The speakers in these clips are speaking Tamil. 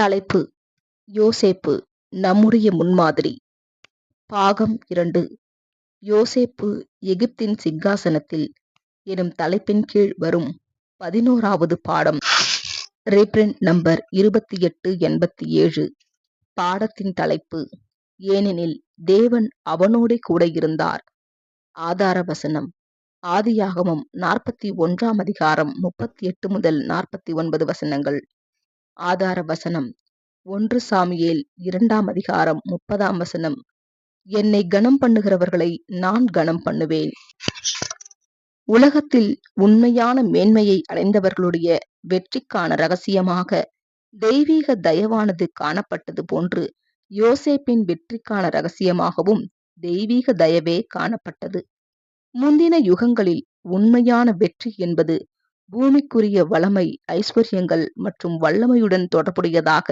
தலைப்பு. யோசேப்பு நம்முடைய முன்மாதிரி. பாகம் இரண்டு. யோசேப்பு எகிப்தின் சிங்காசனத்தில் எனும் தலைப்பின் கீழ் வரும் பதினோராவது பாடம். ரீப்ரிண்ட் நம்பர் இருபத்தி எட்டு எண்பத்தி ஏழு. பாடத்தின் தலைப்பு ஏனெனில் தேவன் அவனோடே கூட இருந்தார். ஆதார வசனம் ஆதியாகமம் நாற்பத்தி ஒன்றாம் அதிகாரம் முப்பத்தி எட்டு முதல் நாற்பத்தி ஒன்பது வசனங்கள். ஆதார வசனம். ஒன்று சாமியேல் இரண்டாம் அதிகாரம் முப்பதாம் வசனம். என்னை கனம் பண்ணுகிறவர்களை நான் கனம் பண்ணுவேன். உலகத்தில் உண்மையான மேன்மையை அடைந்தவர்களுடைய வெற்றிக்கான ரகசியமாக தெய்வீக தயவானது காணப்பட்டது போன்று யோசேப்பின் வெற்றிக்கான ரகசியமாகவும் தெய்வீக தயவே காணப்பட்டது. முந்தின யுகங்களில் உண்மையான வெற்றி என்பது பூமிக்குரிய வளமை ஐஸ்வர்யங்கள் மற்றும் வல்லமையுடன் தொடர்புடையதாக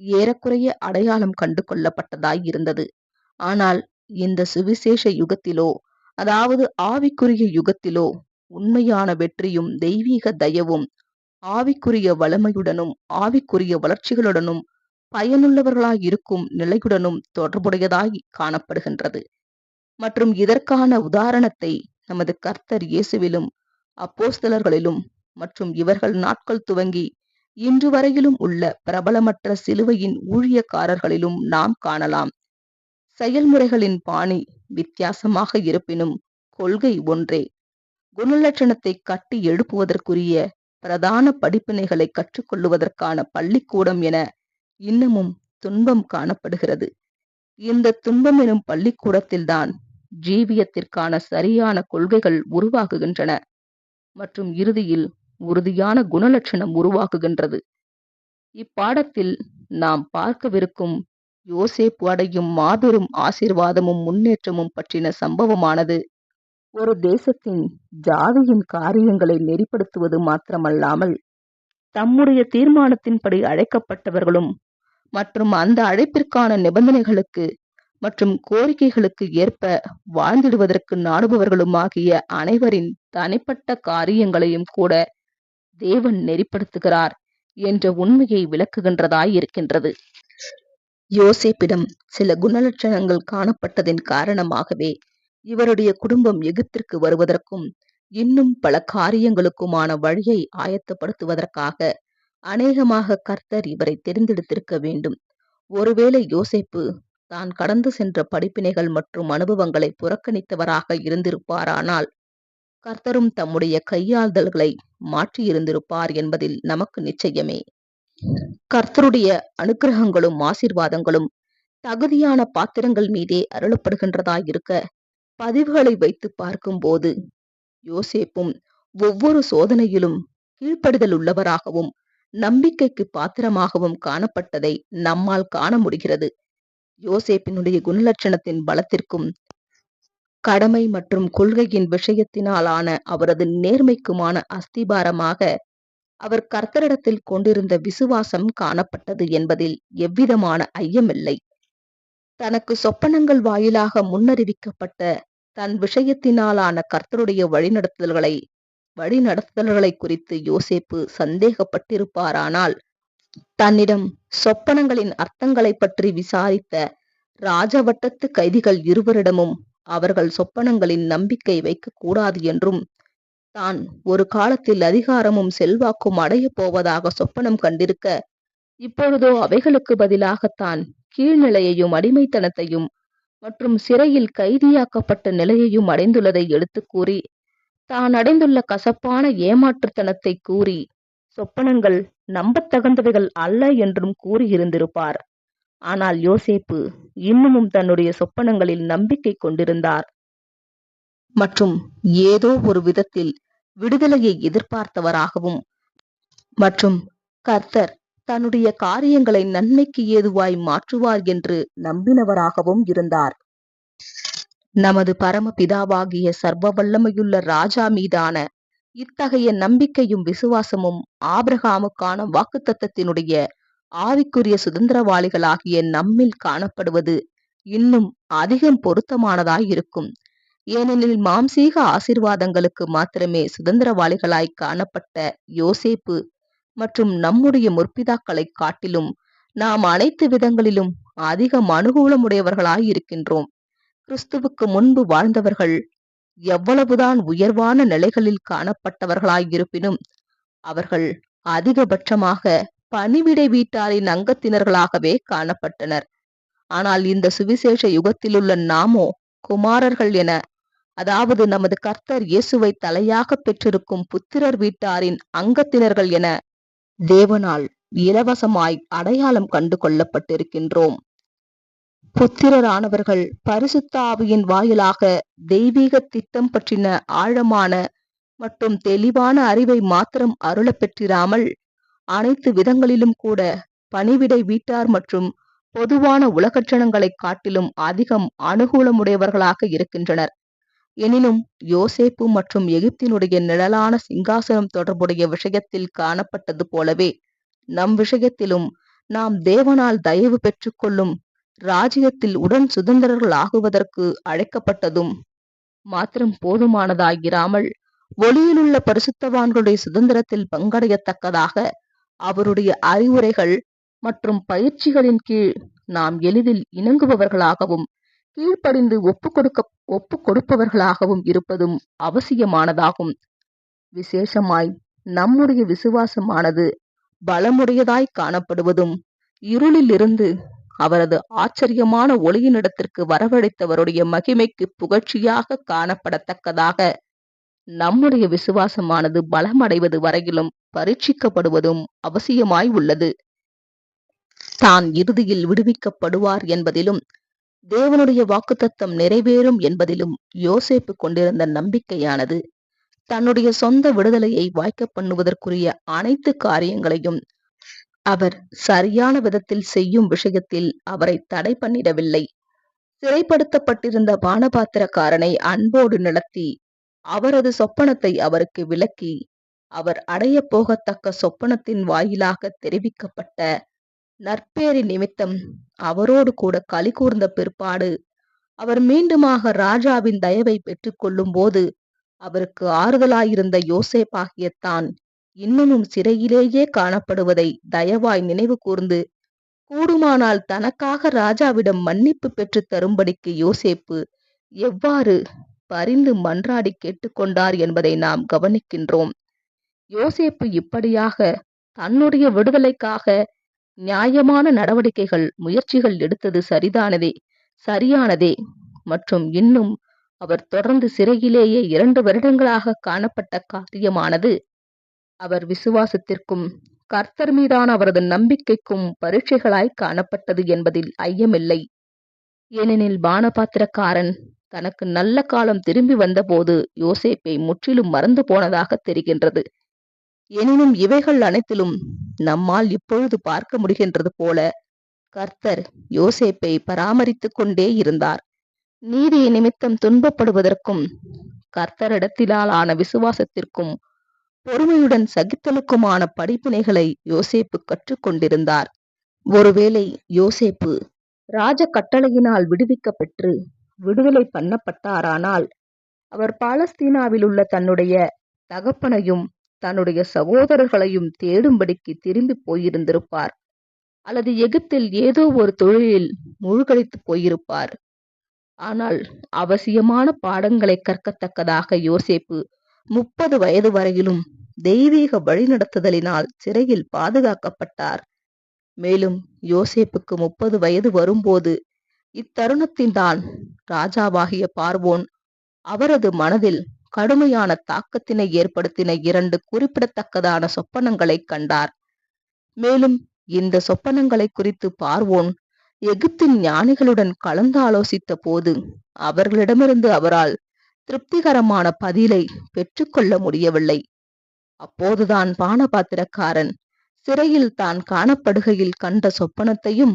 ஏறக்குறைய அடையாளம் கண்டு கொள்ளப்பட்டதாய் இருந்தது. ஆனால் இந்த சுவிசேஷ யுகத்திலோ அதாவது ஆவிக்குரிய யுகத்திலோ உண்மையான வெற்றியும் தெய்வீக தயவும் ஆவிக்குரிய வளமையுடனும் ஆவிக்குரிய வளர்ச்சிகளுடனும் பயனுள்ளவர்களாய் இருக்கும் நிலையுடனும் தொடர்புடையதாய் காணப்படுகின்றது. மற்றும் இதற்கான உதாரணத்தை நமது கர்த்தர் இயேசுவிலும் அப்போஸ்தலர்களிலும் மற்றும் இவர்கள் நாட்கள் துவங்கி இன்று வரையிலும் உள்ள பிரபலமற்ற சிலுவையின் ஊழியக்காரர்களிலும் நாம் காணலாம். செயல்முறைகளின் பாணி வித்தியாசமாக இருப்பினும் கொள்கை ஒன்றே. குணலட்சணத்தை கட்டி எழுப்புவதற்குரிய பிரதான படிப்பினைகளை கற்றுக்கொள்ளுவதற்கான பள்ளிக்கூடம் என இன்னமும் துன்பம் காணப்படுகிறது. இந்த துன்பம் எனும் பள்ளிக்கூடத்தில்தான் ஜீவியத்திற்கான சரியான கொள்கைகள் உருவாகுகின்றன. மற்றும் இறுதியில் உறுதியான குணலட்சணம் உருவாக்குகின்றது. இப்பாடத்தில் நாம் பார்க்கவிருக்கும் யோசேப்பு அடையும் மாபெரும் ஆசிர்வாதமும் முன்னேற்றமும் பற்றின சம்பவமானது ஒரு தேசத்தின் ஜாதியின் காரியங்களை நெறிப்படுத்துவது மாத்திரமல்லாமல் தம்முடைய தீர்மானத்தின்படி அழைக்கப்பட்டவர்களும் மற்றும் அந்த அழைப்பிற்கான நிபந்தனைகளுக்கு மற்றும் கோரிக்கைகளுக்கு ஏற்ப வாழ்ந்திடுவதற்கு நாடுபவர்களும் ஆகிய அனைவரின் தனிப்பட்ட காரியங்களையும் கூட தேவன் நெறிப்படுத்துகிறார் என்ற உண்மையை விளக்குகின்றதாய் இருக்கின்றது யோசேப்பிடம் சில குணலட்சணங்கள் காணப்பட்டதின் காரணமாகவே இவருடைய குடும்பம் எகிப்திற்கு வருவதற்கும் இன்னும் பல காரியங்களுக்குமான வழியை ஆயத்தப்படுத்துவதற்காக அநேகமாக கர்த்தர் இவரை தெரிந்தெடுத்திருக்க வேண்டும். ஒருவேளை யோசேப்பு தான் கடந்து சென்ற படிப்பினைகள் மற்றும் அனுபவங்களை புறக்கணித்தவராக இருந்திருப்பாரானால் கர்த்தரும் தம்முடைய கையாள்தல்களை மாற்றியிருந்திருப்பார் என்பதில் நமக்கு நிச்சயமே. கர்த்தருடைய அனுகிரகங்களும் ஆசீர்வாதங்களும் தகுதியான பாத்திரங்கள் மீதே அருளப்படுகின்றதாயிருக்க பதிவுகளை வைத்து பார்க்கும்போது யோசேப்பும் ஒவ்வொரு சோதனையிலும் கீழ்ப்படுதல் உள்ளவராகவும் நம்பிக்கைக்கு பாத்திரமாகவும் காணப்பட்டதை நம்மால் காண முடிகிறது. யோசேப்பினுடைய குணலட்சணத்தின் பலத்திற்கும் கடமை மற்றும் கொள்கையின் விஷயத்தினாலான அவரது நேர்மைக்குமான அஸ்திபாரமாக அவர் கர்த்தரிடத்தில் கொண்டிருந்த விசுவாசம் காணப்பட்டது என்பதில் எவ்விதமான ஐயமில்லை. தனக்கு சொப்பனங்கள் வாயிலாக முன்னறிவிக்கப்பட்ட தன் விஷயத்தினாலான கர்த்தருடைய வழிநடத்துதல்களை வழிநடத்துதல்களை குறித்து யோசேப்பு சந்தேகப்பட்டிருப்பாரானால் தன்னிடம் சொப்பனங்களின் அர்த்தங்களை பற்றி விசாரித்த ராஜவட்டத்து கைதிகள் இருவரிடமும் அவர்கள் சொப்பனங்களின் நம்பிக்கை வைக்கக்கூடாது என்றும் தான் ஒரு காலத்தில் அதிகாரமும் செல்வாக்கும் அடையப் போவதாக சொப்பனம் கண்டிருக்க இப்பொழுதோ அவைகளுக்கு பதிலாகத்தான் கீழ்நிலையையும் அடிமைத்தனத்தையும் மற்றும் சிறையில் கைதியாக்கப்பட்ட நிலையையும் அடைந்துள்ளதை எடுத்து கூறி தான் அடைந்துள்ள கசப்பான ஏமாற்றுத்தனத்தை கூறி சொப்பனங்கள் நம்பத்தகுந்தவைகள் அல்ல என்றும் கூறியிருந்திருப்பார். ஆனால் யோசேப்பு இன்னமும் தன்னுடைய சொப்பனங்களில் நம்பிக்கை கொண்டிருந்தார். மற்றும் ஏதோ ஒரு விதத்தில் விடுதலையை எதிர்பார்த்தவராகவும் மற்றும் கர்த்தர் தன்னுடைய காரியங்களை நன்மைக்கு ஏதுவாய் மாற்றுவார் என்று நம்பினவராகவும் இருந்தார். நமது பரமபிதாவாகிய சர்வ வல்லமையுள்ள ராஜா மீதான இத்தகைய நம்பிக்கையும் விசுவாசமும் ஆபிரகாமுக்கான வாக்குத்தத்தத்தினுடைய ஆவிக்குரிய சுதந்திரவாளிகளாகிய நம்மில் காணப்படுவது இன்னும் அதிகம் பொருத்தமானதாய் இருக்கும். ஏனெனில் மாம்சீக ஆசிர்வாதங்களுக்கு மாத்திரமே சுதந்திரவாளிகளாய் காணப்பட்ட யோசேப்பு மற்றும் நம்முடைய முற்பிதாக்களை காட்டிலும் நாம் அனைத்து விதங்களிலும் அதிகம் அனுகூலமுடையவர்களாய் இருக்கின்றோம். கிறிஸ்துவுக்கு முன்பு வாழ்ந்தவர்கள் எவ்வளவுதான் உயர்வான நிலைகளில் காணப்பட்டவர்களாய் இருப்பினும் அவர்கள் அதிகபட்சமாக பணிவிடை வீட்டாரின் அங்கத்தினர்களாகவே காணப்பட்டனர். ஆனால் இந்த சுவிசேஷ யுகத்திலுள்ள நாமோ குமாரர்கள் என அதாவது நமது கர்த்தர் இயேசுவை தலையாக பெற்றிருக்கும் புத்திரர் வீட்டாரின் அங்கத்தினர்கள் என தேவனால் இலவசமாய் அடையாளம் கண்டு கொள்ளப்பட்டிருக்கின்றோம். புத்திரரானவர்கள் பரிசுத்தாவியின் வாயிலாக தெய்வீக திட்டம் பற்றின ஆழமான மற்றும் தெளிவான அறிவை மாத்திரம் அருளப் பெற்றிராமல் அனைத்து விதங்களிலும் கூட பணிவிடை வீட்டார் மற்றும் பொதுவான உலகச்சனங்களை காட்டிலும் அதிகம் அனுகூலமுடையவர்களாக இருக்கின்றனர். எனினும் யோசேப்பு மற்றும் எகிப்தினுடைய நிழலான சிங்காசனம் தொடர்புடைய விஷயத்தில் காணப்பட்டது போலவே நம் விஷயத்திலும் நாம் தேவனால் தயவு பெற்றுக்கொள்ளும் ராஜ்யத்தில் உடன் சுதந்திரர்கள் ஆகுவதற்கு அழைக்கப்பட்டதும் மாத்திரம் போதுமானதாகிராமல் ஒளியிலுள்ள பரிசுத்தவான்களுடைய சுதந்திரத்தில் பங்கடையத்தக்கதாக அவருடைய அறிவுரைகள் மற்றும் பயிற்சிகளின் கீழ் நாம் எளிதில் இணங்குபவர்களாகவும் கீழ்ப்படிந்து ஒப்பு கொடுக்க ஒப்பு கொடுப்பவர்களாகவும் இருப்பதும் அவசியமானதாகும். விசேஷமாய் நம்முடைய விசுவாசமானது பலமுடையதாய் காணப்படுவதும் இருளிலிருந்து அவரது ஆச்சரியமான ஒளியினிடத்திற்கு வரவழைத்தவருடைய மகிமைக்கு புகழ்ச்சியாக காணப்படத்தக்கதாக நம்முடைய விசுவாசமானது பலமடைவது வரையிலும் பரீட்சிக்கப்படுவதும் அவசியமாய் உள்ளது. தான் இறுதியில் விடுவிக்கப்படுவார் என்பதிலும் தேவனுடைய வாக்குத்தத்தம் நிறைவேறும் என்பதிலும் யோசேப்பு கொண்டிருந்த நம்பிக்கையானது தன்னுடைய சொந்த விடுதலையை வாய்க்க பண்ணுவதற்குரிய அனைத்து காரியங்களையும் அவர் சரியான விதத்தில் செய்யும் விஷயத்தில் அவரை தடை பண்ணிடவில்லை. சிறைப்படுத்தப்பட்டிருந்த பானபாத்திரக்காரனை அன்போடு நடத்தி அவரது சொப்பனத்தை அவருக்கு விளக்கி அவர் அடைய போகத்தக்க சொப்பனத்தின் வாயிலாக தெரிவிக்கப்பட்ட நற்பேறி நிமித்தம் அவரோடு கூட களி கூர்ந்த பிற்பாடு அவர் மீண்டுமாக ராஜாவின் தயவை பெற்றுக்கொள்ளும் போது அவருக்கு ஆறுதலாயிருந்த யோசேப்பாகிய தான் இன்னமும் சிறையிலேயே காணப்படுவதை தயவாய் நினைவு கூர்ந்து கூடுமானால் தனக்காக ராஜாவிடம் மன்னிப்பு பெற்று தரும்படிக்கு யோசேப்பு எவ்வாறு பரிந்து மன்றாடி கேட்டுக்கொண்டார் என்பதை நாம் கவனிக்கின்றோம். யோசேப்பு இப்படியாக தன்னுடைய விடுதலைக்காக நியாயமான நடவடிக்கைகள் முயற்சிகள் எடுத்தது சரிதானதே சரியானதே. மற்றும் இன்னும் அவர் தொடர்ந்து சிறையிலேயே இரண்டு வருடங்களாக காணப்பட்ட காரியமானது அவர் விசுவாசத்திற்கும் கர்த்தர் மீதான அவரது நம்பிக்கைக்கும் பரீட்சைகளாய் காணப்பட்டது என்பதில் ஐயமில்லை. ஏனெனில் பானபாத்திரக்காரன் தனக்கு நல்ல காலம் திரும்பி வந்தபோது யோசேப்பை முற்றிலும் மறந்து போனதாக தெரிகின்றது. எனினும் இவைகள் அனைத்திலும் நம்மால் இப்பொழுது பார்க்க முடிகின்றது போல கர்த்தர் யோசேப்பை பராமரித்துக் கொண்டே இருந்தார். நீதி நிமித்தம் துன்பப்படுவதற்கும் கர்த்தரிடத்திலால் ஆன விசுவாசத்திற்கும் பொறுமையுடன் சகித்தலுக்குமான படிப்பினைகளை யோசேப்பு கற்றுக்கொண்டிருந்தார் ஒருவேளை யோசேப்பு ராஜ கட்டளையினால் விடுவிக்கப்பெற்று விடுதலை பண்ணப்பட்டாரானால் அவர் பாலஸ்தீனாவில் உள்ள தன்னுடைய தகப்பனையும் தன்னுடைய சகோதரர்களையும் தேடும்படிக்கு திரும்பி போயிருந்திருப்பார். அல்லது எகிப்தில் ஏதோ ஒரு தொழிலில் மூழ்கடித்து போயிருப்பார். ஆனால் அவசியமான பாடங்களை கற்கத்தக்கதாக யோசேப்பு முப்பது வயது வரையிலும் தெய்வீக வழிநடத்துதலினால் சிறையில் பாதுகாக்கப்பட்டார். மேலும் யோசேப்புக்கு முப்பது வயது வரும்போது இத்தருணத்தின் தான் ராஜாவாகிய பார்வோன் அவரது மனதில் கடுமையான தாக்கத்தினை ஏற்படுத்தின இரண்டு குறிப்பிடத்தக்கதான சொப்பனங்களை கண்டார். மேலும் இந்த சொப்பனங்களை குறித்து பார்வோன் எகிப்தின் ஞானிகளுடன் கலந்து ஆலோசித்த போது அவர்களிடமிருந்து அவரால் திருப்திகரமான பதிலை பெற்றுக்கொள்ள முடியவில்லை. அப்போதுதான் பானபாத்திரக்காரன் சிறையில் தான் காணப்படுகையில் கண்ட சொப்பனத்தையும்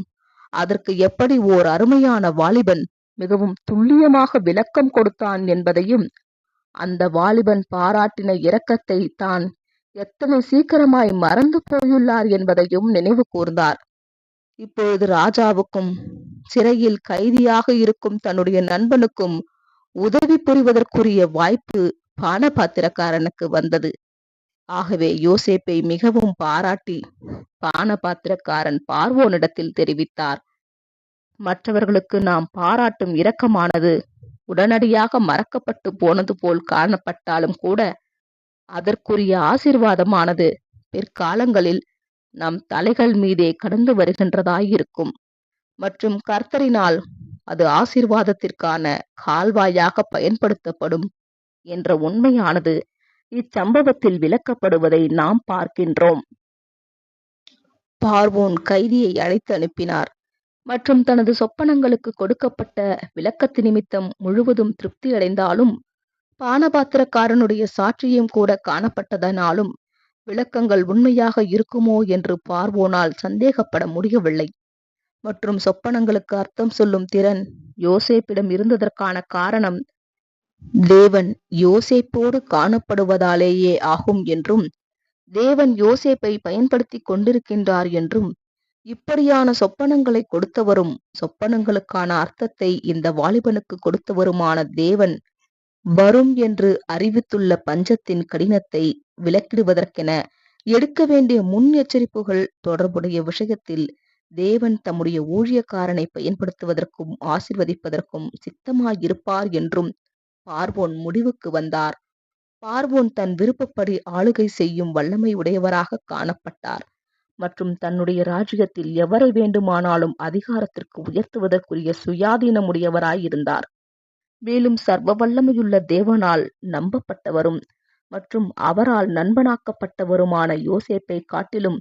அதற்கு எப்படி ஓர் அருமையான வாலிபன் மிகவும் துல்லியமாக விளக்கம் கொடுத்தான் என்பதையும் அந்த வாலிபன் பாராட்டின இரக்கத்தை தான் எத்தனை சீக்கிரமாய் மறந்து போயுள்ளார் என்பதையும் நினைவு கூர்ந்தார். இப்பொழுது ராஜாவுக்கும் சிறையில் கைதியாக இருக்கும் தன்னுடைய நண்பனுக்கும் உதவி புரிவதற்குரிய வாய்ப்பு பானபாத்திரக்காரனுக்கு வந்தது. ஆகவே யோசேப்பை மிகவும் பாராட்டி பானபாத்திரக்காரன் பார்வோனிடத்தில் தெரிவித்தார். மற்றவர்களுக்கு நாம் பாராட்டும் இரக்கமானது உடனடியாக மறக்கப்பட்டு போனது போல் காணப்பட்டாலும் கூட அதற்குரிய ஆசிர்வாதமானது பிற்காலங்களில் நம் தலைகள் மீதே கடந்து வருகின்றதாயிருக்கும். மற்றும் கர்த்தரினால் அது ஆசிர்வாதத்திற்கான கால்வாயாக பயன்படுத்தப்படும் என்ற உண்மையானது இச்சம்பவத்தில் விளக்கப்படுவதை நாம் பார்க்கின்றோம். பார்வோன் கைதியை அழைத்து அனுப்பினார். மற்றும் தனது சொப்பனங்களுக்கு கொடுக்கப்பட்ட விளக்கத்து நிமித்தம் முழுவதும் திருப்தி அடைந்தாலும் பானபாத்திரக்காரனுடைய சாட்சியம் கூட காணப்பட்டதனாலும் விளக்கங்கள் உண்மையாக இருக்குமோ என்று பார்வோனால் சந்தேகப்பட முடியவில்லை. மற்றும் சொப்பனங்களுக்கு அர்த்தம் சொல்லும் திறன் யோசேப்பிடம் இருந்ததற்கான காரணம் தேவன் யோசேப்போடு காணப்படுவதாலேயே ஆகும் என்றும் தேவன் யோசேப்பை பயன்படுத்தி கொண்டிருக்கின்றார் என்றும் இப்படியான சொப்பனங்களை கொடுத்தவரும் சொப்பனங்களுக்கான அர்த்தத்தை இந்த வாலிபனுக்கு கொடுத்தவருமான தேவன் வரும் என்று அறிவித்துள்ள பஞ்சத்தின் கடினத்தை விளக்கிடுவதற்கென எடுக்க வேண்டிய முன்னெச்சரிப்புகள் தொடர்புடைய விஷயத்தில் தேவன் தம்முடைய ஊழியக்காரனை பயன்படுத்துவதற்கும் ஆசிர்வதிப்பதற்கும் சித்தமாயிருப்பார் என்றும் பார்வோன் முடிவுக்கு வந்தார். பார்வோன் தன் விருப்பப்படி ஆளுகை செய்யும் வல்லமை உடையவராக காணப்பட்டார். மற்றும் தன்னுடைய ராஜ்யத்தில் எவரை வேண்டுமானாலும் அதிகாரத்திற்கு உயர்த்துவதற்குரிய சுயாதீனமுடையவராயிருந்தார். மேலும் சர்வ வல்லமையுள்ள தேவனால் நம்பப்பட்டவரும் மற்றும் அவரால் நண்பனாக்கப்பட்டவருமான யோசேப்பை காட்டிலும்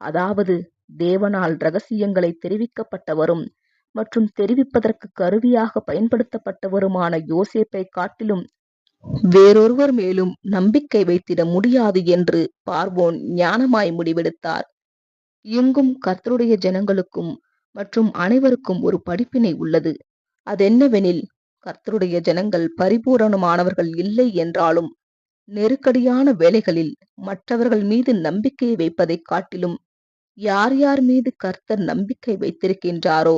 அதாவது தேவனால் ரகசியங்களை தெரிவிக்கப்பட்டவரும் மற்றும் தெரிவிப்பதற்கு கருவியாக பயன்படுத்தப்பட்டவருமான யோசேப்பை காட்டிலும் வேறொருவர் மேலும் நம்பிக்கை வைத்திட முடியாது என்று பார்வோன் ஞானமாய் முடிவெடுத்தார். எங்கும் கர்த்தருடைய ஜனங்களுக்கும் மற்றும் அனைவருக்கும் ஒரு படிப்பினை உள்ளது. அதென்னவெனில் கர்த்தருடைய ஜனங்கள் பரிபூரணமானவர்கள் இல்லை என்றாலும் நெருக்கடியான வேலைகளில் மற்றவர்கள் மீது நம்பிக்கை வைப்பதைக் காட்டிலும் யார் யார் மீது கர்த்தர் நம்பிக்கை வைத்திருக்கின்றாரோ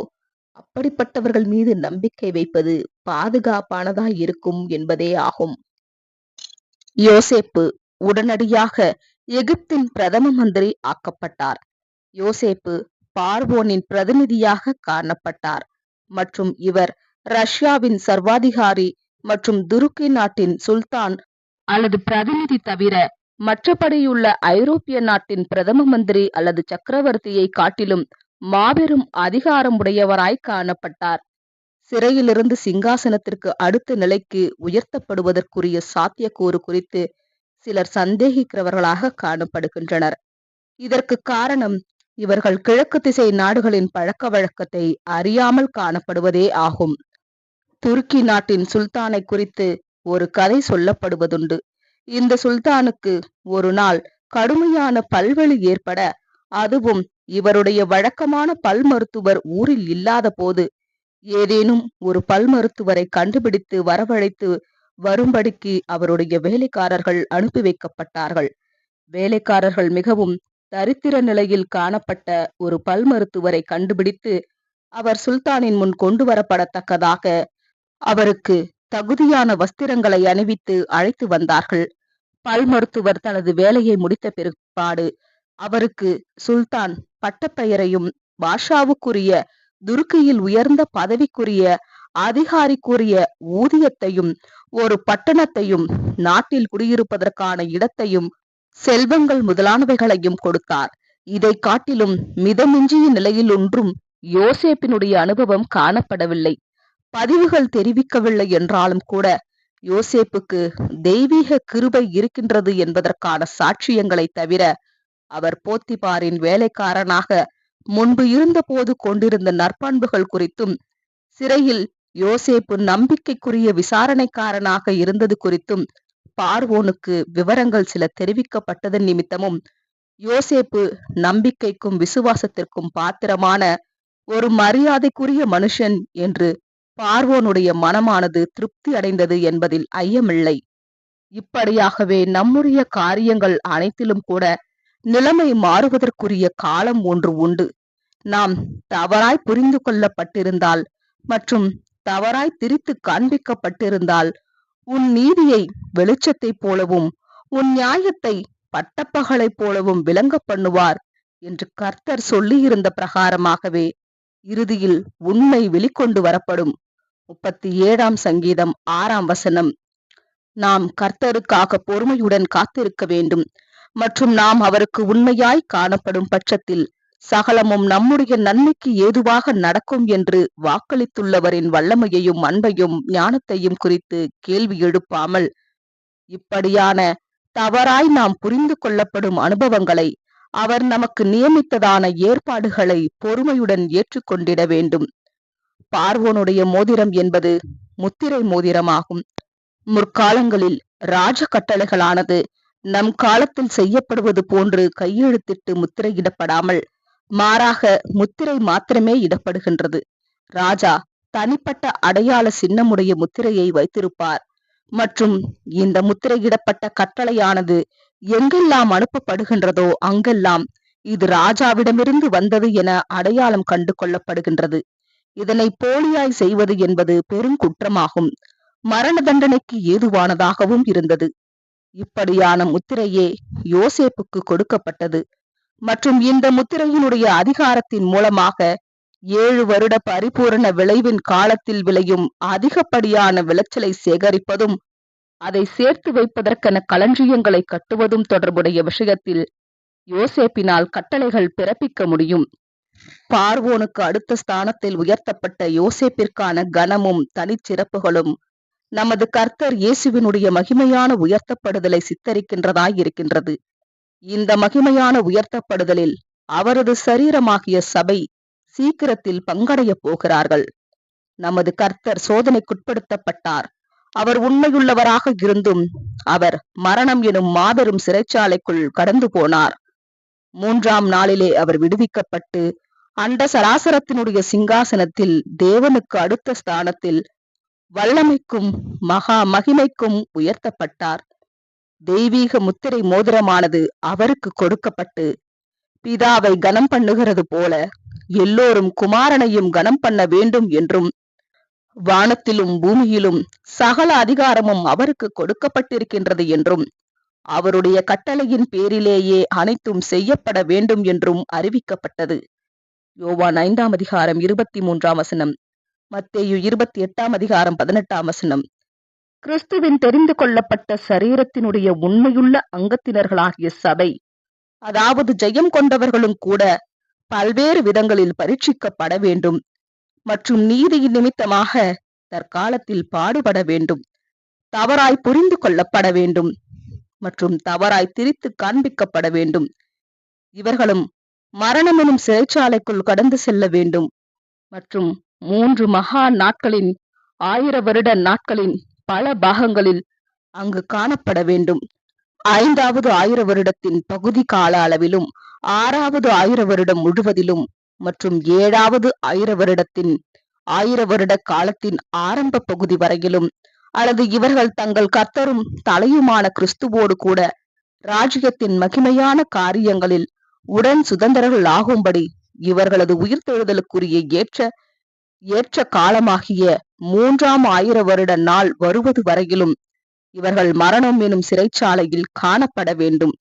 அப்படிப்பட்டவர்கள் மீது நம்பிக்கை வைப்பது பாதுகாப்பானதாய் இருக்கும் என்பதே ஆகும். யோசேப்பு உடனடியாக எகிப்தின் பிரதம மந்திரி ஆக்கப்பட்டார். யோசேப்பு பார்வோனின் பிரதிநிதியாக காணப்பட்டார் மற்றும் இவர் ரஷ்யாவின் சர்வாதிகாரி மற்றும் துருக்கி நாட்டின் சுல்தான் அல்லது பிரதிநிதி தவிர மற்றபடியுள்ள ஐரோப்பிய நாட்டின் பிரதம மந்திரி அல்லது சக்கரவர்த்தியை காட்டிலும் மாபெரும் அதிகாரம் உடையவராய் காணப்பட்டார். சிறையிலிருந்து சிங்காசனத்திற்கு அடுத்த நிலைக்கு உயர்த்தப்படுவதற்குரிய சாத்தியக்கூறு குறித்து சிலர் சந்தேகிக்கிறவர்களாக காணப்படுகின்றனர். இதற்கு காரணம் இவர்கள் கிழக்கு திசை நாடுகளின் பழக்க வழக்கத்தை அறியாமல் காணப்படுவதே ஆகும். துருக்கி நாட்டின் சுல்தானை குறித்து ஒரு கதை சொல்லப்படுவதுண்டு. இந்த சுல்தானுக்கு ஒரு நாள் கடுமையான பல்வழி ஏற்பட அதுவும் இவருடைய வழக்கமான பல் மருத்துவர் ஊரில் இல்லாத போது. ஏதேனும் ஒரு பல் மருத்துவரை கண்டுபிடித்து வரவழைத்து வரும்படிக்கு அவருடைய வேலைக்காரர்கள் அனுப்பி வைக்கப்பட்டார்கள். வேலைக்காரர்கள் மிகவும் தரித்திர நிலையில் காணப்பட்ட ஒரு பல் மருத்துவரை கண்டுபிடித்து அவர் சுல்தானின் முன் கொண்டு வரப்படத்தக்கதாக அவருக்கு தகுதியான வஸ்திரங்களை அணிவித்து அழைத்து வந்தார்கள். பல் மருத்துவர் தனது வேலையை முடித்த பிற்பாடு அவருக்கு சுல்தான் பட்டப்பெயரையும் பாஷாவுக்குரிய துருக்கியில் உயர்ந்த பதவிக்குரிய அதிகாரிக்குரிய ஊதியத்தையும் ஒரு பட்டணத்தையும் நாட்டில் குடியிருப்பதற்கான இடத்தையும் செல்வங்கள் முதலானவைகளையும் கொடுத்தார். இதை காட்டிலும் மிதமிஞ்சிய நிலையில் ஒன்றும் யோசேப்பினுடைய அனுபவம் காணப்படவில்லை. பதிவுகள் தெரிவிக்கவில்லை என்றாலும் கூட யோசேப்புக்கு தெய்வீக கிருபை இருக்கின்றது என்பதற்கான சாட்சியங்களை தவிர அவர் போத்திபாரின் வேலைக்காரனாக முன்பு இருந்தபோது கொண்டிருந்த நற்பண்புகள் குறித்தும் சிறையில் யோசேப்பு நம்பிக்கைக்குரிய விசாரணைக்காரனாக இருந்தது குறித்தும் பார்வோனுக்கு விவரங்கள் சில தெரிவிக்கப்பட்டதன் நிமித்தமும் யோசேப்பு நம்பிக்கைக்கும் விசுவாசத்திற்கும் பாத்திரமான ஒரு மரியாதைக்குரிய மனுஷன் என்று பார்வோனுடைய மனமானது திருப்தி அடைந்தது என்பதில் ஐயமில்லை. இப்படியாகவே நம்முடைய காரியங்கள் அனைத்திலும் கூட நிலைமை மாறுவதற்குரிய காலம் ஒன்று உண்டு. நாம் தவறாய் புரிந்து கொள்ளப்பட்டிருந்தால் மற்றும் தவறாய் திரித்து காண்பிக்கப்பட்டிருந்தால் உன் நீதியை வெளிச்சத்தைப் போலவும் உன் நியாயத்தை பட்டப்பகலைப் போலவும் விளங்க பண்ணுவார் என்று கர்த்தர் சொல்லியிருந்த பிரகாரமாகவே இறுதியில் உண்மை வெளிக்கொண்டு வரப்படும். முப்பத்தி ஏழாம் சங்கீதம் ஆறாம் வசனம். நாம் கர்த்தருக்காக பொறுமையுடன் காத்திருக்க வேண்டும். மற்றும் நாம் அவருக்கு உண்மையாய் காணப்படும் பட்சத்தில் சகலமும் நம்முடைய நன்மைக்கு ஏதுவாக நடக்கும் என்று வாக்களித்துள்ளவரின் வல்லமையையும் அன்பையும் ஞானத்தையும் குறித்து கேள்வி எழுப்பாமல் இப்படியான தவறாய் நாம் புரிந்து கொள்ளப்படும் அனுபவங்களை அவர் நமக்கு நியமித்ததான ஏற்பாடுகளை பொறுமையுடன் ஏற்றுக்கொண்டிட வேண்டும். பார்வோனுடைய மோதிரம் என்பது முத்திரை மோதிரமாகும். முற்காலங்களில் ராஜ கட்டளைகளானது நம் காலத்தில் செய்யப்படுவது போன்று கையெழுத்திட்டு முத்திரையிடப்படாமல் மாறாக முத்திரை மாத்திரமே இடப்படுகின்றது. ராஜா தனிப்பட்ட அடையாள சின்னமுடைய முத்திரையை வைத்திருப்பார். மற்றும் இந்த முத்திரையிடப்பட்ட கட்டளையானது எங்கெல்லாம் அனுப்பப்படுகின்றதோ அங்கெல்லாம் இது ராஜாவிடமிருந்து வந்தது என அடையாளம் கண்டு கொள்ளப்படுகின்றது. இதனை போலியாய் செய்வது என்பது பெருங்குற்றமாகும் மரண தண்டனைக்கு ஏதுவானதாகவும் இருந்தது. இப்படியான முத்திரையே யோசேப்புக்கு கொடுக்கப்பட்டது. மற்றும் இந்த முத்திரையினுடைய அதிகாரத்தின் மூலமாக ஏழு வருட பரிபூரண விளைவின் காலத்தில் விளையும் அதிகப்படியான விளைச்சலை சேகரிப்பதும் அதை சேர்த்து வைப்பதற்கென களஞ்சியங்களை கட்டுவதும் தொடர்புடைய விஷயத்தில் யோசேப்பினால் கட்டளைகள் பிறப்பிக்க முடியும். பார்வோனுக்கு அடுத்த ஸ்தானத்தில் உயர்த்தப்பட்ட யோசேப்பிற்கான கனமும் தனிச்சிறப்புகளும் நமது கர்த்தர் இயேசுவினுடைய மகிமையான உயர்த்தப்படுதலை சித்தரிக்கின்றதாய் இருக்கின்றது இந்த மகிமையான உயர்த்தப்படுதலில் அவரது சரீரமாகிய சபை சீக்கிரத்தில் பங்கடைய போகிறார்கள். நமது கர்த்தர் சோதனைக்குட்படுத்தப்பட்டார். அவர் உண்மையுள்ளவராக இருந்தும் அவர் மரணம் எனும் மாபெரும் சிறைச்சாலைக்குள் கடந்து போனார். மூன்றாம் நாளிலே அவர் விடுவிக்கப்பட்டு அண்ட சராசரத்தினுடைய சிங்காசனத்தில் தேவனுக்கு அடுத்த ஸ்தானத்தில் வல்லமைக்கும் மகா மகிமைக்கும் உயர்த்தப்பட்டார். தெய்வீக முத்திரை மோதிரமானது அவருக்கு கொடுக்கப்பட்டு பிதாவை கனம் பண்ணுகிறது போல எல்லோரும் குமாரனையும் கனம் பண்ண வேண்டும் என்றும் வானத்திலும் பூமியிலும் சகல அதிகாரமும் அவருக்கு கொடுக்கப்பட்டிருக்கின்றது என்றும் அவருடைய கட்டளையின் பேரிலேயே அனைத்தும் செய்யப்பட வேண்டும் என்றும் அறிவிக்கப்பட்டது. யோவான் ஐந்தாம் அதிகாரம் இருபத்தி மூன்றாம் வசனம். மத்தேயு இருபத்தி எட்டாம் அதிகாரம் பதினெட்டாம் வசனம். கிறிஸ்துவின் தெரிந்து கொள்ளப்பட்ட சரீரத்தினுடைய உண்மையுள்ள அங்கத்தினர்களாகிய சபை அதாவது ஜெயம் கொண்டவர்களும் கூட பல்வேறு விதங்களில் பரீட்சிக்கப்பட வேண்டும் மற்றும் நீதியின் நிமித்தமாக தற்காலத்தில் பாடுபட வேண்டும் தவறாய் புரிந்து கொள்ளப்பட வேண்டும் மற்றும் தவறாய் திரித்து காண்பிக்கப்பட வேண்டும். இவர்களும் மரணம் எனும் சிறைச்சாலைக்குள் கடந்து செல்ல வேண்டும் மற்றும் மூன்று மகா நாட்களின் ஆயிர வருட நாட்களின் பல பாகங்களில் அங்கு காணப்பட வேண்டும். ஐந்தாவது ஆயிர வருடத்தின் பகுதி கால அளவிலும் ஆறாவது ஆயிர வருடம் முழுவதிலும் மற்றும் ஏழாவது ஆயிர வருடத்தின் ஆயிர வருட காலத்தின் ஆரம்ப பகுதி வரையிலும் அல்லது இவர்கள் தங்கள் கர்த்தரும் தலையுமான கிறிஸ்துவோடு கூட ராஜ்யத்தின் மகிமையான காரியங்களில் உடன் சுதந்திரர்கள் ஆகும்படி இவர்களது உயிர்த்தெழுதலுக்குரிய ஏற்ற ஏற்ற காலமாகிய மூன்றாம் ஆயிர வருட நாள் வருவது வரையிலும் இவர்கள் மரணம் எனும் சிறைச்சாலையில் காணப்பட வேண்டும்.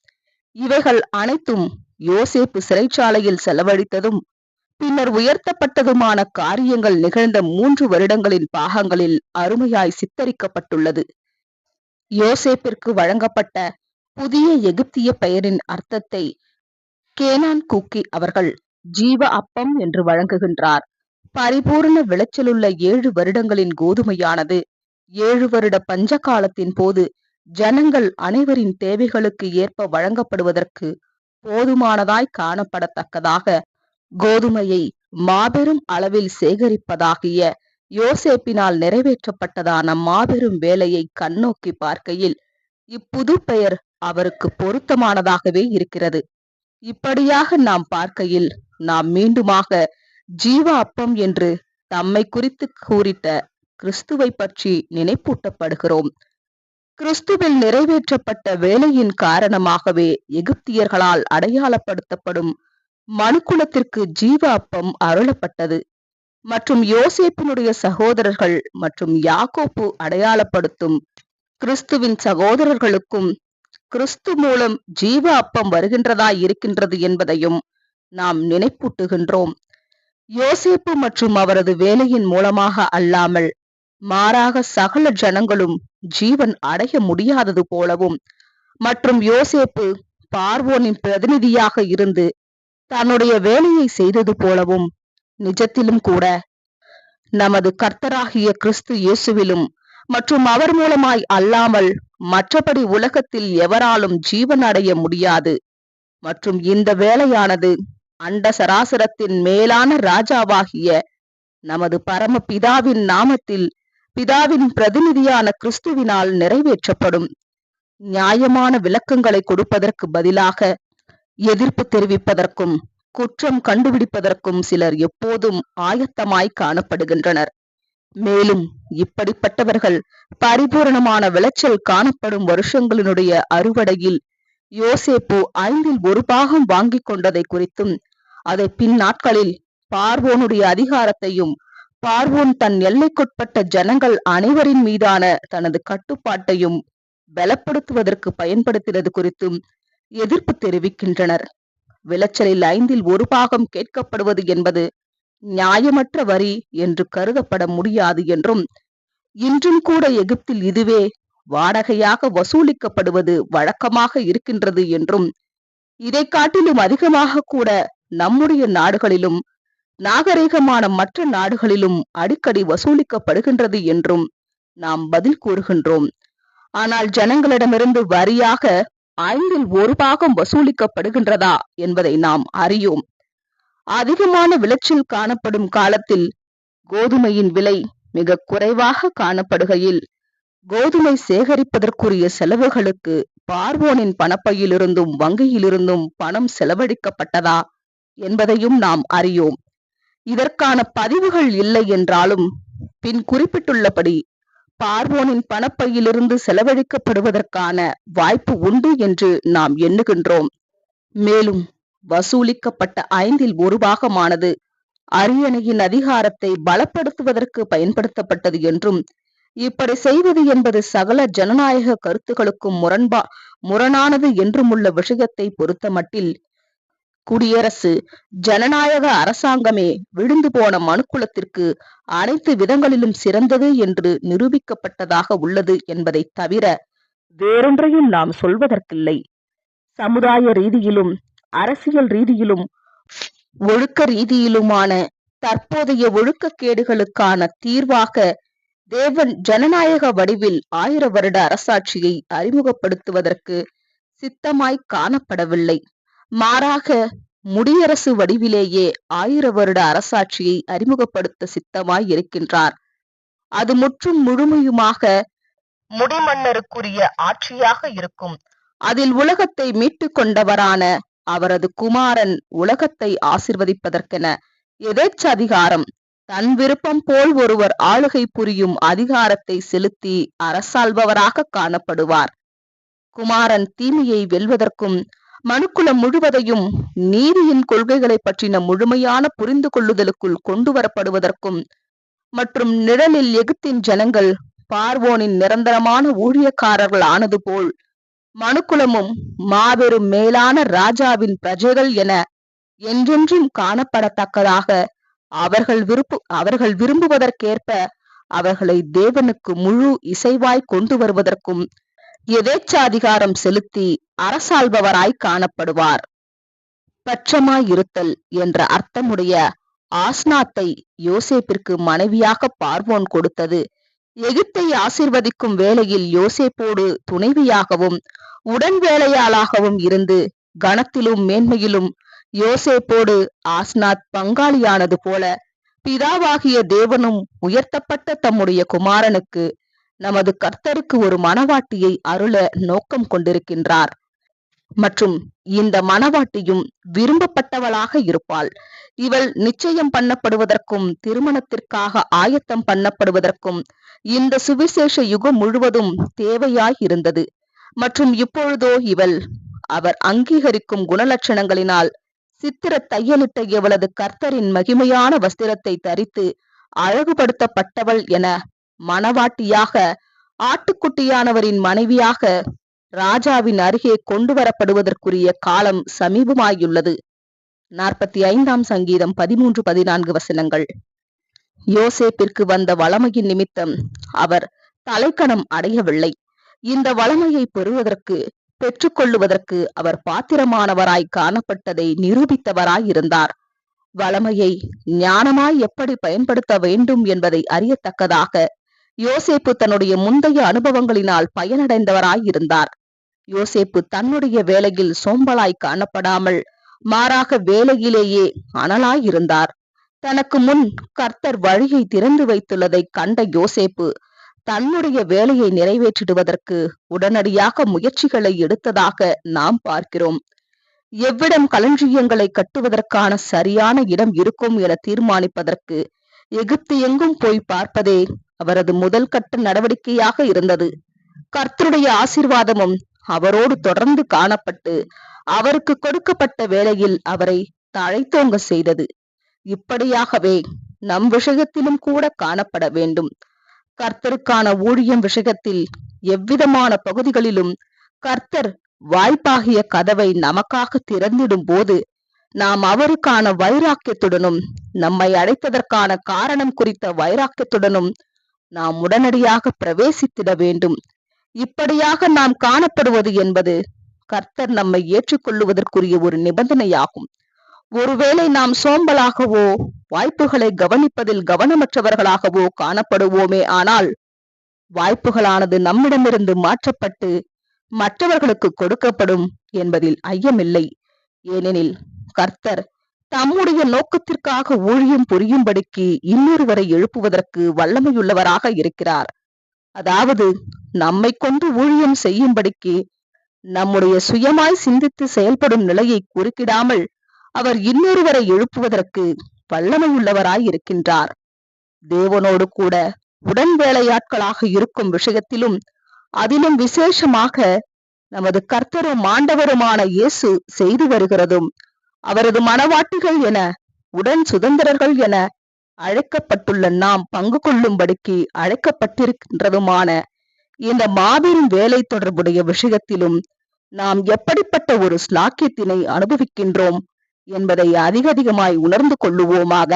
இவைகள் அனைத்தும் யோசேப்பு சிறைச்சாலையில் செலவழித்ததும் பின்னர் உயர்த்தப்பட்டதுமான காரியங்கள் நிகழ்ந்த மூன்று வருடங்களின் பாகங்களில் அருமையாய் சித்தரிக்கப்பட்டுள்ளது. யோசேப்பிற்கு வழங்கப்பட்ட புதிய எகிப்திய பெயரின் அர்த்தத்தை கேனான் கூக்கி அவர்கள் ஜீவ அப்பம் என்று வழங்குகின்றார். பரிபூர்ண விளைச்சலுள்ள ஏழு வருடங்களின் கோதுமையானது. ஏழு வருட பஞ்ச காலத்தின் போது ஜனங்கள் அனைவரின் தேவைகளுக்கு ஏற்ப வழங்கப்படுவதற்கு போதுமானதாய் காணப்படத்தக்கதாக கோதுமையை மாபெரும் அளவில் சேகரிப்பதாகிய யோசேப்பினால் நிறைவேற்றப்பட்டதான மாபெரும் வேலையை கண்ணோக்கி பார்க்கையில் இப்புது பெயர் அவருக்கு பொருத்தமானதாகவே இருக்கிறது. இப்படியாக நாம் பார்க்கையில் நாம் மீண்டுமாக ஜீவ அப்பம் என்று தம்மை குறித்து கூறிட்ட கிறிஸ்துவை பற்றி நினைப்பூட்டப்படுகிறோம். கிறிஸ்துவில் நிறைவேற்றப்பட்ட வேலையின் காரணமாகவே எகிப்தியர்களால் அடையாளப்படுத்தப்படும் மனுக்குலத்திற்கு ஜீவ அப்பம் அருளப்பட்டது. மற்றும் யோசேப்பினுடைய சகோதரர்கள் மற்றும் யாக்கோப்பு அடையாளப்படுத்தும் கிறிஸ்துவின் சகோதரர்களுக்கும் கிறிஸ்து மூலம் ஜீவ அப்பம் வருகின்றதா இருக்கின்றது என்பதையும் நாம் நினைப்பூட்டுகின்றோம். யோசேப்பு மற்றும் அவரது வேலையின் மூலமாக அல்லாமல் மாறாக சகல ஜனங்களும் ஜீவன் அடைய முடியாதது போலவும் மற்றும் யோசேப்பு பார்வோனின் பிரதிநிதியாக இருந்து தன்னுடைய வேலையை செய்தது போலவும் நிஜத்திலும் கூட நமது கர்த்தராகிய கிறிஸ்து இயேசுவிலும் மற்றும் அவர் மூலமாய் அல்லாமல் மற்றபடி உலகத்தில் எவராலும் ஜீவன் அடைய முடியாது. மற்றும் இந்த வேலையானது அண்ட சராசரத்தின் மேலான ராஜாவாகிய நமது பரம பிதாவின் நாமத்தில் பிதாவின் பிரதிநிதியான கிறிஸ்துவினால் நிறைவேற்றப்படும் நியாயமான விளக்கங்களை கொடுப்பதற்கு பதிலாக எதிர்ப்பு தெரிவிப்பதற்கும் குற்றம் கண்டுபிடிப்பதற்கும் சிலர் எப்போதும் ஆயத்தமாய் காணப்படுகின்றனர். மேலும் இப்படிப்பட்டவர்கள் பரிபூரணமான விளைச்சல் காணப்படும் வருஷங்களினுடைய அறுவடையில் யோசேப்பு ஐந்தில் ஒரு பாகம் வாங்கிக் கொண்டதை குறித்தும் அதை பின் நாட்களில் பார்வோனுடைய அதிகாரத்தையும் பார்வோன் தன் எல்லைக்குட்பட்ட ஜனங்கள் அனைவரின் மீதான தனது கட்டுப்பாட்டையும் பலப்படுத்துவதற்கு பயன்படுத்தினது குறித்தும் எதிர்ப்பு தெரிவிக்கின்றனர். விளைச்சலில் ஐந்தில் ஒரு பாகம் கேட்கப்படுவது என்பது நியாயமற்ற வரி என்று கருதப்பட முடியாது என்றும் இன்றும் கூட எகிப்தில் இதுவே வாடகையாக வசூலிக்கப்படுவது வழக்கமாக இருக்கின்றது என்றும் இதை காட்டிலும் அதிகமாக கூட நம்முடைய நாடுகளிலும் நாகரிகமான மற்ற நாடுகளிலும் அடிக்கடி வசூலிக்கப்படுகின்றது என்றும் நாம் பதில் கூறுகின்றோம். ஆனால் ஜனங்களிடமிருந்து வரியாக ஐந்தில் ஒரு பாகம் வசூலிக்கப்படுகின்றதா என்பதை நாம் அறியோம். அதிகமான விளைச்சல் காணப்படும் காலத்தில் கோதுமையின் விலை மிக குறைவாக காணப்படுகையில் கோதுமை சேகரிப்பதற்குரிய செலவுகளுக்கு பார்வோனின் பணப்பையிலிருந்தும் வங்கியிலிருந்தும் பணம் செலவழிக்கப்பட்டதா என்பதையும் நாம் அறியோம். இதற்கான பதிவுகள் இல்லை என்றாலும் பின் குறிப்பிட்டுள்ளபடி பார்வோனின் பணப்பையிலிருந்து செலவழிக்கப்படுவதற்கான வாய்ப்பு உண்டு என்று நாம் எண்ணுகின்றோம். மேலும் வசூலிக்கப்பட்ட ஐந்தில் ஒரு பாகமானது அரியணையின் அதிகாரத்தை பலப்படுத்துவதற்கு பயன்படுத்தப்பட்டது என்றும் இப்படி செய்வது என்பது சகல ஜனநாயக கருத்துகளுக்கும் முரண்பா முரணானது என்றுமுள்ள விஷயத்தை பொறுத்தமட்டில் குடியரசு ஜனநாயக அரசாங்கமே விழுந்து போன மனுக்குலத்திற்கு அனைத்து விதங்களிலும் சிறந்தது என்று நிரூபிக்கப்பட்டதாக உள்ளது என்பதை தவிர வேறொன்றையும் நாம் சொல்வதற்கில்லை. சமுதாய ரீதியிலும் அரசியல் ரீதியிலும் ஒழுக்க ரீதியிலுமான தற்போதைய ஒழுக்கக்கேடுகளுக்கான தீர்வாக தேவன் ஜனநாயக வடிவில் ஆயிர வருட அரசாட்சியை அறிமுகப்படுத்துவதற்கு சித்தமாய் காணப்படவில்லை. மாறாக முடியரசு வடிவிலேயே ஆயிர வருட அரசாட்சியை அறிமுகப்படுத்த சித்தமாய் இருக்கின்றார். அது முற்றும் முழுமையுமாக முடிமன்னருக்குரிய ஆட்சியாக இருக்கும். அதில் உலகத்தை மீட்டு கொண்டவரான அவரது குமாரன் உலகத்தை ஆசிர்வதிப்பதற்கென எதேச்ச அதிகாரம் தன் விருப்பம் போல் ஒருவர் ஆளுகை புரியும் அதிகாரத்தை செலுத்தி அரசாள்பவராக காணப்படுவார். குமாரன் தீமையை வெல்வதற்கும் மனுக்குலம் முழுவதையும் நீதியின் கொள்கைகளை பற்றின முழுமையான புரிந்து கொள்ளுதலுக்குள் கொண்டு வரப்படுவதற்கும் மற்றும் நிழலில் எகிப்தின் ஜனங்கள் பார்வோனின் நிரந்தரமான ஊழியக்காரர்கள் ஆனது போல் மனுக்குலமும் மாபெரும் மேலான ராஜாவின் பிரஜைகள் என என்றென்றும் காணப்படத்தக்கதாக அவர்கள் விருப்பு அவர்கள் விரும்புவதற்கேற்ப அவர்களை தேவனுக்கு முழு இசைவாய் கொண்டு வருவதற்கும் எதேச்சாதிகாரம் செலுத்தி அரசாள்பவராய் காணப்படுவார். பட்சமாயிருத்தல் என்ற அர்த்தமுடைய ஆஸ்னாத்தை யோசேப்பிற்கு மனைவியாக பார்வோன் கொடுத்தது. எகிப்தை ஆசிர்வதிக்கும் வேளையில் யோசேப்போடு துணைவியாகவும் உடன் வேலையாளாகவும் இருந்து கணத்திலும் மேன்மையிலும் யோசேப்போடு ஆஸ்நாத் பங்காளியானது போல பிதாவாகிய தேவனும் உயர்த்தப்பட்ட தம்முடைய குமாரனுக்கு நமது கர்த்தருக்கு ஒரு மனவாட்டியை அருள நோக்கம் கொண்டிருக்கின்றார். மற்றும் இந்த மனவாட்டியும் விரும்பப்பட்டவளாக இருப்பாள். இவள் நிச்சயம் பண்ணப்படுவதற்கும் திருமணத்திற்காக ஆயத்தம் பண்ணப்படுவதற்கும் இந்த சுவிசேஷ யுகம் முழுவதும் தேவையாய் இருந்தது மற்றும் இப்பொழுதோ இவள் அவர் அங்கீகரிக்கும் குணலட்சணங்களினால் சித்திர தையலிட்ட இவளது கர்த்தரின் மகிமையான வஸ்திரத்தை தரித்து அழகுபடுத்தப்பட்டவள் என மணவாட்டியாக ஆட்டுக்குட்டியானவரின் மனைவியாக ராஜாவின் அருகே கொண்டு வரப்படுவதற்குரிய காலம் சமீபமாயுள்ளது. நாற்பத்தி ஐந்தாம் சங்கீதம் பதிமூன்று பதினான்கு வசனங்கள். யோசேப்பிற்கு வந்த வளமையின் நிமித்தம் அவர் தலைக்கணம் அடையவில்லை. இந்த வளமையை பெறுவதற்கு பெற்றுக்கொள்ளுவதற்கு அவர் பாத்திரமானவராய் காணப்பட்டதை நிரூபித்தவராய் இருந்தார் வளமையை ஞானமாய் எப்படி பயன்படுத்த வேண்டும் என்பதை அறியத்தக்கதாக யோசேப்பு தன்னுடைய முந்தைய அனுபவங்களினால் பயனடைந்தவராய் இருந்தார் யோசேப்பு தன்னுடைய வேலையில் சோம்பலாய் காணப்படாமல் மாறாக வேலையிலேயே அனலாயிருந்தார். தனக்கு முன் கர்த்தர் வழியை திறந்து வைத்துள்ளதை கண்ட யோசேப்பு தன்னுடைய வேலையை நிறைவேற்றிடுவதற்கு உடனடியாக முயற்சிகளை எடுத்ததாக நாம் பார்க்கிறோம். எவ்விடம் களஞ்சியங்களை கட்டுவதற்கான சரியான இடம் இருக்கும் என தீர்மானிப்பதற்கு எகிப்து எங்கும் போய் பார்ப்பதே அவரது முதல் கட்ட நடவடிக்கையாக இருந்தது. கர்த்தருடைய ஆசிர்வாதமும் அவரோடு தொடர்ந்து காணப்பட்டு அவருக்கு கொடுக்கப்பட்ட வேளையில் அவரை தழைத்தோங்க செய்தது. இப்படியாகவே நம் விஷயத்திலும் கூட காணப்பட வேண்டும். கர்த்தருக்கான ஊழியம் விஷயத்தில் எவ்விதமான பகுதிகளிலும் கர்த்தர் வாய்ப்பாகிய கதவை நமக்காக திறந்திடும் போது நாம் அவருக்கான வைராக்கியத்துடனும் நம்மை அழைத்ததற்கான காரணம் குறித்த வைராக்கியத்துடனும் நாம் உடனடியாக பிரவேசித்திட வேண்டும். இப்படியாக நாம் காணப்படுவது என்பது கர்த்தர் நம்மை ஏற்றுக்கொள்ளுவதற்குரிய ஒரு நிபந்தனையாகும். ஒருவேளை நாம் சோம்பலாகவோ வாய்ப்புகளை கவனிப்பதில் கவனமற்றவர்களாகவோ காணப்படுவோமே ஆனால் வாய்ப்புகளானது நம்மிடமிருந்து மாற்றப்பட்டு மற்றவர்களுக்கு கொடுக்கப்படும் என்பதில் ஐயமில்லை. ஏனெனில் கர்த்தர் தம்முடைய நோக்கத்திற்காக ஊழியம் புரியும்படிக்கு இன்னொருவரை எழுப்புவதற்கு வல்லமையுள்ளவராக இருக்கிறார். அதாவது நம்மை கொண்டு ஊழியம் செய்யும்படிக்கு நம்முடைய சுயமாய் சிந்தித்து செயல்படும் நிலையை குறுக்கிடாமல் அவர் இன்னொருவரை எழுப்புவதற்கு வல்லமையுள்ளவராய் இருக்கின்றார். தேவனோடு கூட உடன் வேலையாட்களாக இருக்கும் விஷயத்திலும் அதிலும் விசேஷமாக நமது கர்த்தரும் ஆண்டவருமான இயேசு செய்து வருகிறதும் அவரது மனவாட்டிகள் என உடன் சுதந்திரர்கள் என அழைக்கப்பட்டுள்ள நாம் பங்கு கொள்ளும்படிக்கு அழைக்கப்பட்டிருக்கின்றதுமான இந்த மாபெரும் வேலை தொடர்புடைய விஷயத்திலும் நாம் எப்படிப்பட்ட ஒரு ஸ்லாக்கியத்தினை அனுபவிக்கின்றோம் என்பதை அதிக அதிகமாய் உணர்ந்து கொள்ளுவோமாக.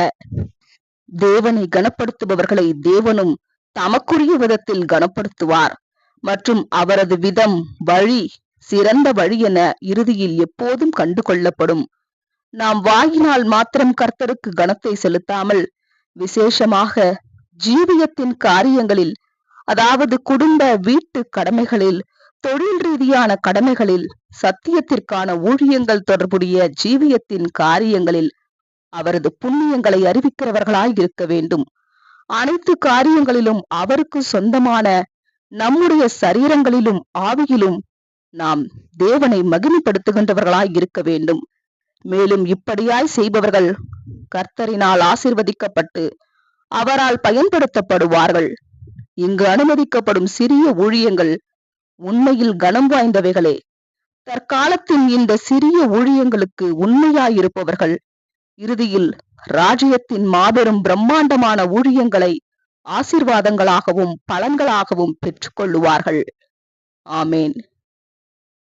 தேவனை கனப்படுத்துபவர்களை தேவனும் தமக்குரிய விதத்தில் கனப்படுத்துவார். மற்றும் அவரது விதம் வழி சிறந்த வழி என இறுதியில் எப்போதும் கண்டு கொள்ளப்படும் நாம் வாயினால் மாத்திரம் கர்த்தருக்கு கனத்தை செலுத்தாமல் விசேஷமாக ஜீவியத்தின் காரியங்களில் அதாவது குடும்ப வீட்டு கடமைகளில் தொழில் ரீதியான கடமைகளில் சத்தியத்திற்கான ஊழியங்கள் தொடர்புடைய ஜீவியத்தின் காரியங்களில் அவரது புண்ணியங்களை அறிவிக்கிறவர்களாய் இருக்க வேண்டும். அனைத்து காரியங்களிலும் அவருக்கு சொந்தமான நம்முடைய சரீரங்களிலும் ஆவியிலும் நாம் தேவனை மகிமைப்படுத்துகின்றவர்களாய் இருக்க வேண்டும். மேலும் இப்படியாய் செய்பவர்கள் கர்த்தரினால் ஆசிர்வதிக்கப்பட்டு அவரால் பயன்படுத்தப்படுவார்கள். இங்கு அனுமதிக்கப்படும் சிறிய ஊழியங்கள் உண்மையில் கனம் வாய்ந்தவைகளே. தற்காலத்தின் இந்த சிறிய ஊழியங்களுக்கு உண்மையாயிருப்பவர்கள் இறுதியில் ராஜ்யத்தின் மாபெரும் பிரம்மாண்டமான ஊழியங்களை ஆசிர்வாதங்களாகவும் பலன்களாகவும் பெற்றுக்கொள்ளுவார்கள். ஆமேன்.